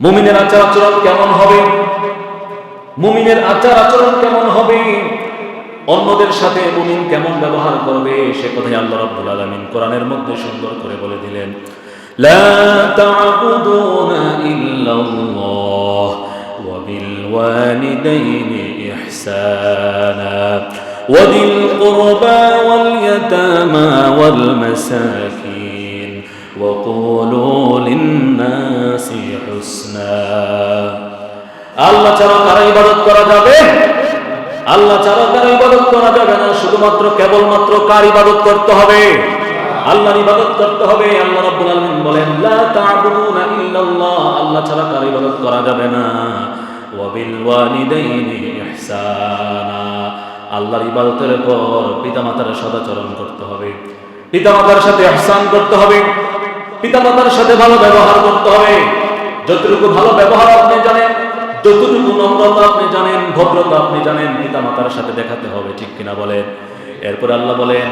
মুমিনের আচার আচরণ কেমন হবে মুমিনের আচার আচরণ কেমন হবে অন্যদের সাথে মুমিন কেমন ব্যবহার করবে সে কথাই আল্লাহ রাব্বুল আলামিন কোরআনের মধ্যে সুন্দর করে বলে দিলেন লা তা'বুদুনা ইল্লাল্লাহ ওয়া বিল ওয়ালিদাইনি ইহসানা وذي القربى واليتامى والمساكين وقولوا للناس حسنا আল্লাহ ছাড়া কারও ইবাদত করা যাবে? আল্লাহ ছাড়া কারও ইবাদত করা যাবে না, শুধুমাত্র কেবলমাত্র কার ইবাদত করতে হবে? আল্লাহর ইবাদত করতে হবে। আল্লাহ রাব্বুল আলামিন বলেন, লা তা'বুদুনা ইল্লাল্লাহ। আল্লাহ ছাড়া কারও ইবাদত করা যাবে না। ওয়া বিল ওয়ালিদাইনি ইহসানা। আল্লাহর ইবাদতের পর পিতামাতার সদাচরণ করতে হবে। পিতামাতার সাথে ইহসান করতে হবে। পিতামাতার সাথে ভালো ব্যবহার করতে হবে। যতটুকু ভালো ব্যবহার আপনি জানেন, যতটুকু নম্রতা আপনি জানেন, ভদ্রতা আপনি জানেন, পিতামাতার সাথে দেখাতে হবে, ঠিক কিনা বলেন? এরপর আল্লাহ বলেন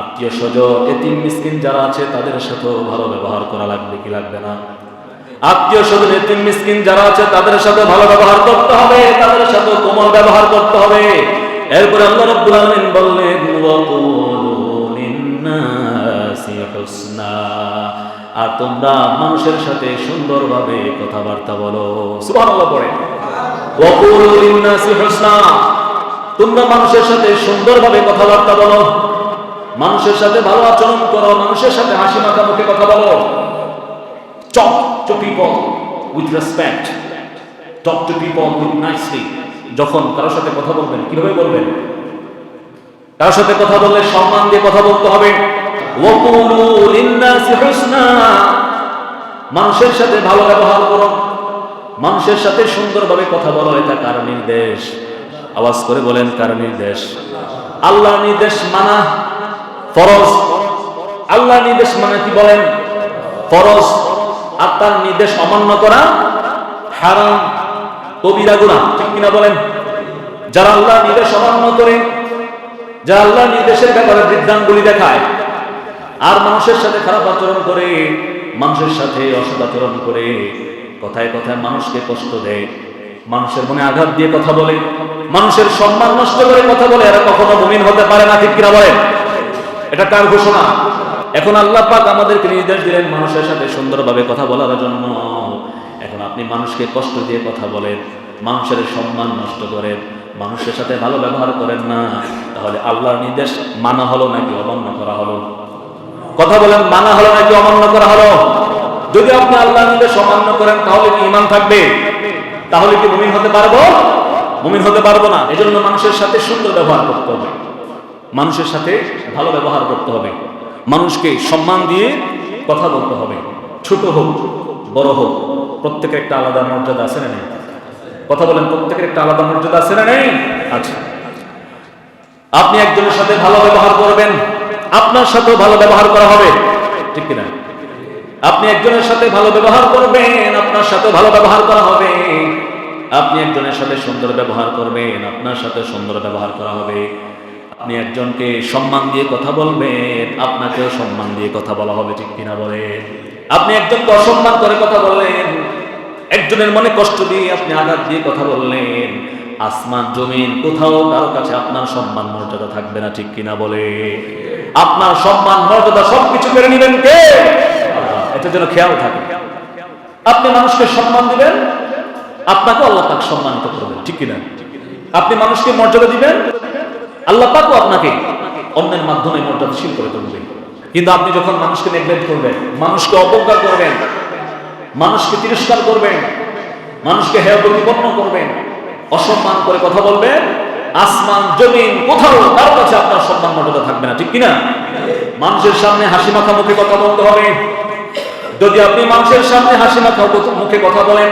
আত্মীয় স্বজন, এতিম মিসকিন যারা আছে, তাদের সাথেও ভালো ব্যবহার করা লাগবে কি লাগবে না? আত্মীয় স্বজন, এতিম মিসকিন যারা আছে, তাদের সাথে ভালো ব্যবহার করতে হবে, তাদের সাথে কোমল ব্যবহার করতে হবে। এরপরে আল্লাহ রাব্বুল বললেন আর তোমরা মানুষের সাথে সুন্দরভাবে কথাবার্তা বলো। তোমরা মানুষের সাথে সুন্দরভাবে কথাবার্তা বলো। মানুষের সাথে ভালো আচরণ করো। মানুষের সাথে হাসি মাখা মুখে কথা বলো। talk to people with respect talk to people with nicely যখন কারোর সাথে কথা বলবেন, কীভাবে বলবেন? কারোর সাথে কথা বললে সম্মান দিয়ে কথা বলতে হবে। মানুষের সাথে ভালো ব্যবহার করো। মানুষের সাথে সুন্দরভাবে কথা বলো, এটা কার নির্দেশ? আওয়াজ করে বলেন, কার নির্দেশ? আল্লাহ নির্দেশ মানা ফরজ। আল্লাহ নির্দেশ মানে কি বলেন? ফরজ। আর তার নির্দেশ অমান্য করা হারাম। কবিরা গুণা ঠিক কিনা বলেন? যারা আল্লাহ নির্দেশ অমান্য করে, যারা আল্লাহ নির্দেশের ব্যাপারে বৃদ্ধাঙ্গুলি দেখায় আর মানুষের সাথে খারাপ আচরণ করে, মানুষের সাথে অসৎ আচরণ করে, কথায় কথায় মানুষকে কষ্ট দেয়। মানুষের মনে আঘাত দিয়ে কথা বলে, মানুষের সম্মান নষ্ট করে কথা বলে, এরা কখনো মুমিন হতে পারে না, ঠিক কিনা বলেন? এটা কার ঘোষণা? এখন আল্লাহ পাক আমাদেরকে নির্দেশ দিলেন মানুষের সাথে সুন্দরভাবে কথা বলার জন্য। এখন আপনি মানুষকে কষ্ট দিয়ে কথা বলেন, মানুষের সম্মান নষ্ট করেন, মানুষের সাথে ভালো ব্যবহার করেন না, তাহলে আল্লাহর নির্দেশ মানা হলো নাকি অমান্য করা হলো? কথা বলেন, মানা হলো নাকি অমান্য করা হলো? যদি আপনি আল্লাহ অমান্য করেন, তাহলে কি ইমান থাকবে? তাহলে কি মুমিন হতে পারব? মুমিন হতে পারব না। এজন্য মানুষের সাথে সুন্দর ব্যবহার করতে হবে। মানুষের সাথে ভালো ব্যবহার করতে হবে। মানুষকে সম্মান দিয়ে কথা বলতে হবে। ছোট হোক, বড় হোক, প্রত্যেকের একটা আলাদা মর্যাদা আছে না নেই? কথা বলেন, প্রত্যেকের একটা আলাদা মর্যাদা আছে না নেই? আচ্ছা। আপনি একজনের সাথে ভালো ব্যবহার করবেন। আপনার সাথেও ভালো ব্যবহার করা হবে। ঠিক কিনা? আপনি একজনের সাথে ভালো ব্যবহার করবেন, আপনার সাথে ভালো ব্যবহার করা হবে। আপনি একজনের সাথে সুন্দর ব্যবহার করবেন, আপনার সাথে সুন্দর ব্যবহার করা হবে। আপনি একজনকে সম্মান দিয়ে কথা বলবেন, আপনাকেও সম্মান দিয়ে কথা বলা হবে, ঠিক কিনা বলে? আপনি একজনকে অসম্মান করে কথা বললেন, একজনের মনে কষ্ট দিয়ে আপনি আঘাত দিয়ে কথা বললেন, আসমান, জমিন, কোথাও কারও কাছে আপনার সম্মান মর্যাদা থাকবে না, ঠিক কিনা বলে? আপনার সম্মান, মর্যাদা সবকিছু কেড়ে নেবেন কে? এটা যেন খেয়াল থাকে। আপনি মানুষকে সম্মান দিবেন, আপনাকে আল্লাহ পাক সম্মানিত করবেন, ঠিক কিনা? আপনি মানুষকে মর্যাদা দিবেন, আল্লাহ পাকও আপনাকে অন্যের মাধ্যমে মর্যাদাশীল করে তুলবে। কিন্তু আপনি যখন মানুষকে নেগলেক্ট করবেন, মানুষকে অবজ্ঞা করবেন, মানুষকে তিরস্কার করবেন, মানুষকে হেয় প্রতিপন্ন করবেন, অসম্মান করে কথা বলবেন, আসমান, জমিন, কোথাও কারও কাছে আপনার সম্মান থাকবে না, ঠিক কিনা? মানুষের সামনে হাসি মাখা মুখে কথা বলতে হবে। যদি আপনি মানুষের সামনে হাসি মাখা মুখে কথা বলেন,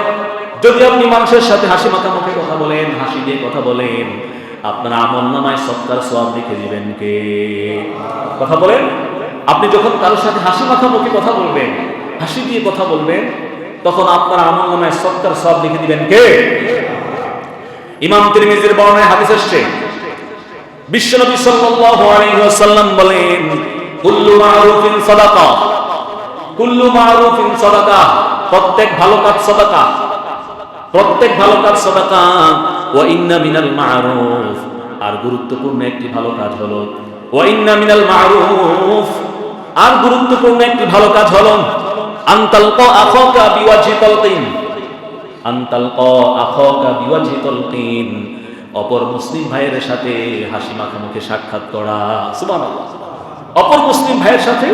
যদি আপনি মানুষের সাথে হাসি মাখা মুখে কথা বলেন, হাসি দিয়ে কথা বলেন, আপনার আমল নামায় সৎকার সব লিখে দিবেন কে? কথা বলেন? আপনি যখন কারোর সাথে হাসি মাখা মুখে কথা বলবেন, হাসি দিয়ে কথা বলবেন, তখন আপনার আমল নামায় সৎকার সব লিখে দিবেন কে? ইমাম তিরমিজির বর্ণায় হাদিস আসছে বিশ্বনবী সাল্লাল্লাহু আলাইহি ওয়াসাল্লাম বলেন, কুল্লু মারুফিন সাদাকা, কুল্লু মারুফিন সাদাকা, প্রত্যেক ভালো কাজ সাদাকা, প্রত্যেক ভালো কাজ সাদাকা, ওয়া ইন্না মিনাল মারুফ। আর গুরুত্বপূর্ণ একটি ভালো কাজ হলো, ওয়া ইন্না মিনাল মারুফ। আর গুরুত্বপূর্ণ একটি ভালো কাজ হলো, আনতাল ক আখাকা বিওয়াজি তালকিন। আনতাল ক আখাকা বিওয়াজি তালকিন। অপর মুসলিম ভাইয়ের সাথে হাসি মাখা মুখে সাক্ষাৎ করা, সুবহানাল্লাহ। অপর মুসলিম ভাইয়ের সাথে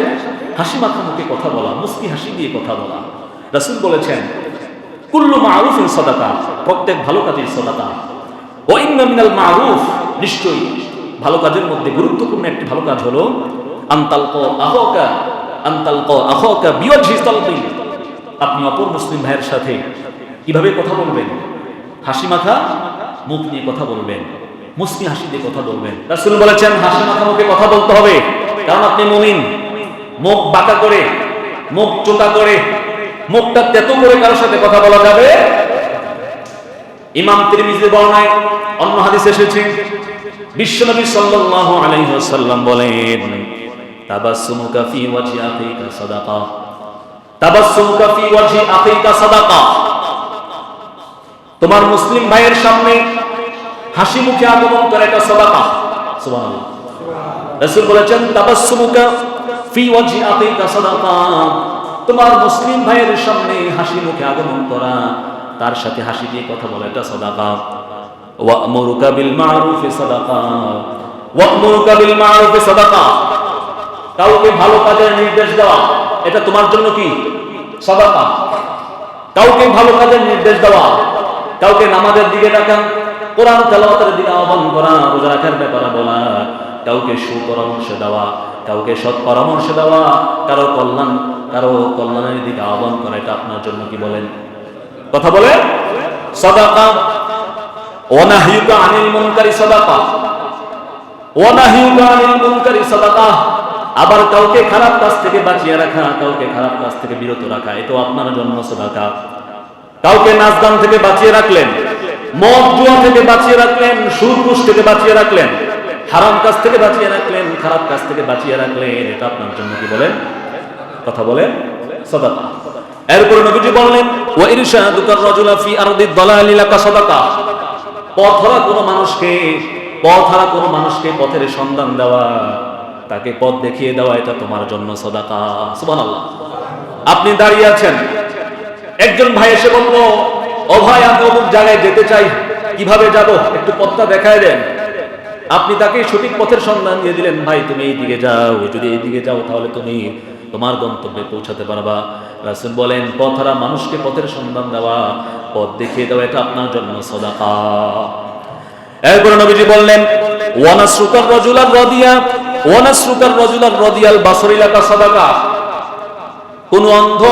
হাসি মাখা মুখে কথা বলা, মুস্কি হাসি দিয়ে কথা বলা। রাসুল বলেছেন, কুল্লু মারুফিন সদাকা প্রত্যেক ভালো কাজের সদাতা ও ইন্দামিনাল মারুফ নিশ্চয়ই ভালো কাজের মধ্যে গুরুত্বপূর্ণ একটি ভালো কাজ হলো আন্তালক আহকা আন্তালক আহকা বিওয়াজহি তালবিন আপনি অপর মুসলিম ভাইয়ের সাথে কীভাবে কথা বলবেন? হাসি মাখা মুখ নিয়ে কথা বলবেন মুসমি হাসি দিয়ে কথা বলবেন। রাসূল বলেছেন, হাসি মাখা মুখে কথা বলতে হবে। কারণ আপনি মুমিন। মুখ বাঁকা করে, মুখ চোকা করে, মুখটা তেতো করে কারোর সাথে কথা বলা যাবে? ইমাম তিরমিজির বর্ণায় অন্য হাদিস এসেছে। বিশ্বনবী সাল্লাল্লাহু আলাইহি ওয়াসাল্লাম বলেন, তাবাসসুমুকা ফি ওয়াজহি আখিকা সাদাকা। তাবাসসুমুকা ফি ওয়াজহি আখিকা সাদাকা। তোমার মুসলিম ভাইয়ের সামনে হাসি মুখে আগমন করে এটা সাদাকা। বলেছেন তোমার মুসলিম ভাইয়ের সামনে হাসি মুখে আগমন করা, তার সাথে হাসি দিয়ে কথা বলা, এটা সাদাকা। ভালো কাজের নির্দেশ দেওয়া, এটা তোমার ভালো কাজের নির্দেশ দেওয়া। কাউকে নামাজের দিকে ডাকা কোরআন তেলাওয়াতের দিকে আহ্বান করা, রোজা রাখার ব্যাপারে বলা, কাউকে সুপরামর্শ দেওয়া, কাউকে সৎ পরামর্শ দেওয়া, কারও কল্যাণ, কারও কল্যাণের দিকে আহ্বান করা, এটা আপনার জন্য কি বলেন? কথা বলে সাদাকা। ওয়ানাহিয়ুকা আনিল মুনকারি সাদাকা। ওয়ানাহিয়ুকা আনিল মুনকারি সাদাকা। আবার কাউকে খারাপ কাজ থেকে বাঁচিয়ে রাখা, কাউকে খারাপ কাজ থেকে বিরত রাখা, এটাও আপনার জন্য সাদাকা। কাউকে নাচ গান থেকে বাঁচিয়ে রাখলেন, মদ জুয়া থেকে বাঁচিয়ে রাখলেন সুদ ঘুষ থেকে বাঁচিয়ে রাখলেন, হারাম কাজ থেকে বাঁচিয়ে রাখলেন, খারাপ কাজ থেকে বাঁচিয়ে রাখলেন, এটা আপনার জন্য কি বলেন? কথা বলেন? সাদাকা। এরপরে নবীজি বললেন ইরশাদুকার রাজুলা ফি আরদি দালালি লাকা সাদাকা। পথহারা কোনো মানুষকে পথহারা কোনো মানুষকে পথের সন্ধান দেওয়া, তাকে পথ দেখিয়ে দেওয়া, এটা তোমার জন্য সদাকা। সুবহানাল্লাহ। আপনি দাঁড়িয়ে আছেন একজন ভাই এসে বলল, ও ভাই, আমি অমুক জায়গায় যেতে চাই। কীভাবে যাব? একটু পথটা দেখায় দেন। আপনি তাকে সঠিক পথের সন্ধান দিয়ে দিলেন, ভাই, তুমি এই দিকে যাও। যদি এই দিকে যাও, তাহলে তুমি তোমার গন্তব্যে পৌঁছাতে পারবা। রাসুল বলেন পথহারা মানুষকে পথের সন্ধান দেওয়া, পথ দেখিয়ে দেওয়া, এটা আপনার জন্য সদাকা। এরপরে নবীজি বললেন, ওয়ানাসরুকার রাজুলার রদিয়া, ওয়ানাসরুকার রাজুলার রদিয়াল বাসরিলাকা সদাকা। কোন অন্ধ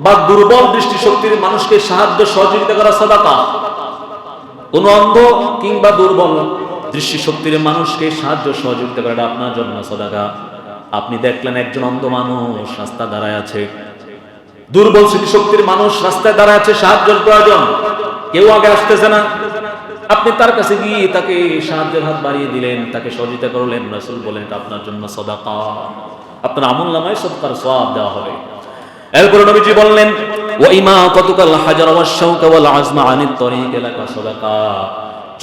বা দুর্বল দৃষ্টিশক্তির মানুষকে সাহায্য সহযোগিতা করা সাদাকা। কোন অন্ধ কিংবা দুর্বল দৃষ্টিশক্তির মানুষকে সাহায্য সহযোগিতা করাটা আপনার জন্য সদাকা। আপনি দেখলেন একজন অন্ধ মানুষ রাস্তা দাঁড়ায় আছে। দুর্বল স্মৃতিশক্তির মানুষ রাস্তায় দাঁড়ায় আছে, সাহায্যের প্রয়োজন। কেউ আগে আসতেছে না। আপনি তার কাছে গিয়ে তাকে সাহায্যের হাত বাড়িয়ে দিলেন, তাকে সহযোগিতা করলেন, রাসূল বলেন আপনার জন্য সদাকা। আপনার আমল নামায় সদকার সওয়াব দেওয়া হবে। এরপরে নবীজি বললেন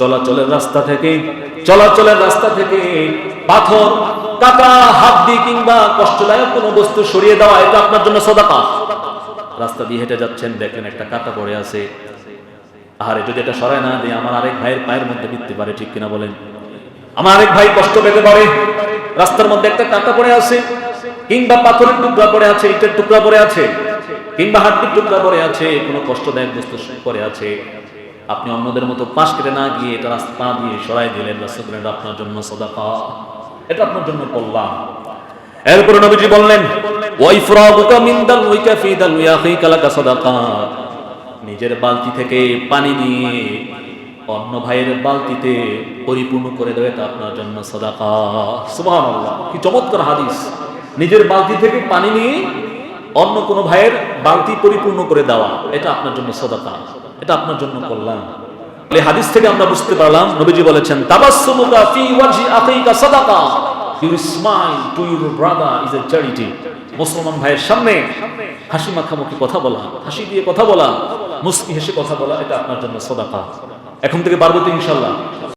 চলাচলের রাস্তা থেকে, চলাচলের রাস্তা থেকে পাথর হাত দিয়ে কিংবা কষ্টদায়ক কোনো বস্তু সরিয়ে দেওয়া, এটা আপনার জন্য সদাকা। রাস্তা দিয়ে হেঁটে যাচ্ছেন দেখেন একটা কাটা পড়ে আছে। আরে যদি এটা সরায় না দিয়ে, আমার আরেক ভাইয়ের পায়ের মধ্যে বিততে পারে, ঠিক কিনা বলেন? আমার আরেক ভাই কষ্ট পেতে পারে। রাস্তার মধ্যে একটা কাটা পড়ে আছে। কিংবা পাথরের টুকরা পড়ে আছে, ইটের টুকরা পড়ে আছে, কিংবা হাড্ডির টুকরা পড়ে আছে, কোনো কষ্টদায়ক বস্তু পড়ে আছে। আপনি অন্যদের মতো পাশ কেটে না গিয়ে এটা রাস্তা দিয়ে সরাই দিলেন, রাস্তা আপনার জন্য সদাকা। এটা আপনার জন্য কল্যাণ। এরপরে নবীজি বললেন নিজের বালতি থেকে পানি নিয়ে অন্য ভাইয়ের বালতিতে পরিপূর্ণ করে দেবে, এটা আপনার জন্য সাদাকা। সুবহানাল্লাহ, কি চমৎকার হাদিস। নিজের বালতি থেকে পানি নিয়ে অন্য কোনো ভাইয়ের বালতি পরিপূর্ণ করে দেওয়া। এটা আপনার জন্য সাদাকা। এটা আপনার জন্য কল্যাণ। হাদিস থেকে আমরা বুঝতে পারলাম, নবীজি বলেছেন মুসলমান ভাইয়ের সামনে হাসি মাখামুখি কথা বলা, হাসি দিয়ে কথা বলা, মুস্কি হেসে কথা বলা, এটা আপনার জন্য সদাকা। এখন থেকে পারব তো ইনশাল্লাহ